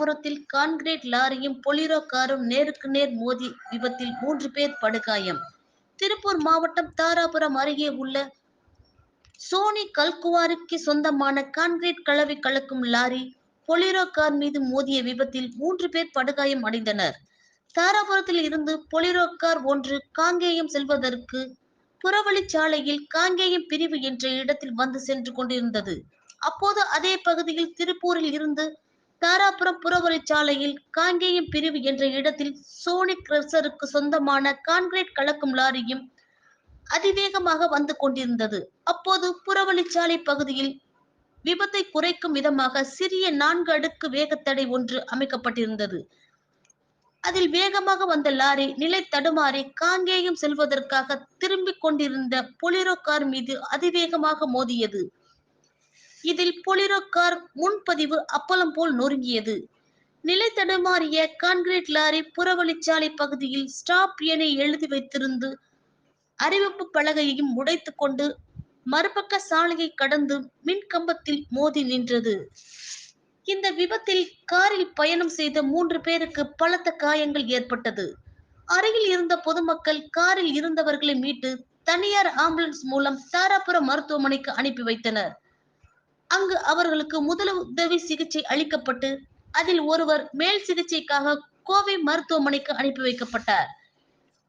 தாராபுரத்தில் concrete லாரியும் Bolero காரும் நேருக்கு நேர் மோதி விபத்தில் மூன்று பேர் படுகாயம். திருப்பூர் மாவட்டம் தாராபுரம் அருகே உள்ள சோனி கல்குவாருக்கு சொந்தமான கான்கிரீட் கலவை கலக்கும் லாரி பொலிரோ கார் மீது மோதிய விபத்தில் மூன்று பேர் படுகாயம் அடைந்தனர். தாராபுரத்தில் இருந்து பொலிரோ கார் ஒன்று காங்கேயம் செல்வதற்கு புறவழிச்சாலையில் காங்கேயம் பிரிவு என்ற இடத்தில் வந்து சென்று கொண்டிருந்தது. அப்போது அதே பகுதியில் திருப்பூரில் இருந்து தாராபுரம் புறவழிச்சாலையில் காங்கேயம் பிரிவு என்ற இடத்தில் சோனி கிரசருக்கு சொந்தமான கான்கிரீட் கலக்கும் லாரியும் அதிவேகமாக வந்து கொண்டிருந்தது. அப்போது புறவழிச்சாலை பகுதியில் விபத்தை குறைக்கும் விதமாக சிறிய நான்கு அடுக்கு வேகத்தடை ஒன்று அமைக்கப்பட்டிருந்தது. அதில் வேகமாக வந்த லாரி நிலை தடுமாறி காங்கேயம் செல்வதற்காக திரும்பிக் கொண்டிருந்த பொலிரோ கார் மீது அதிவேகமாக மோதியது. இதில் பொலிரோ கார் முன்பதிவு அப்பளம் போல் நொறுங்கியது. நிலை தடுமாறிய கான்கிரீட் லாரி புறவழிச்சாலை பகுதியில் ஸ்டாப் என எழுதி வைத்திருந்து அறிவிப்பு பலகையையும் உடைத்து கொண்டு மறுபக்க சாலையை கடந்து மின் கம்பத்தில் மோதி நின்றது. இந்த விபத்தில் காரில் பயணம் செய்த மூன்று பேருக்கு பலத்த காயங்கள் ஏற்பட்டது. அருகில் இருந்த பொதுமக்கள் காரில் இருந்தவர்களை மீட்டு தனியார் ஆம்புலன்ஸ் மூலம் தாராபுரம் மருத்துவமனைக்கு அனுப்பி வைத்தனர். அங்கு அவர்களுக்கு முதலுதவி சிகிச்சை அளிக்கப்பட்டு அதில் ஒருவர் மேல் சிகிச்சைக்காக கோவை மருத்துவமனைக்கு அனுப்பி வைக்கப்பட்டார்.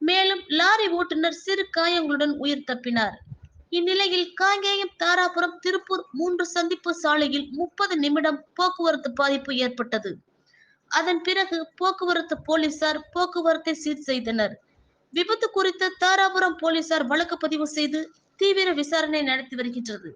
மேலும் லாரி ஓட்டுநர் சிறு காயங்களுடன் உயிர் தப்பினார். இந்நிலையில் காங்கேயம் தாராபுரம் திருப்பூர் மூன்று சந்திப்பு சாலையில் முப்பது நிமிடம் போக்குவரத்து பாதிப்பு ஏற்பட்டது. அதன் பிறகு போக்குவரத்து போலீசார் போக்குவரத்தை சீர் செய்தனர். விபத்து குறித்து தாராபுரம் போலீசார் வழக்கு பதிவு செய்து தீவிர விசாரணை நடத்தி வருகின்றது.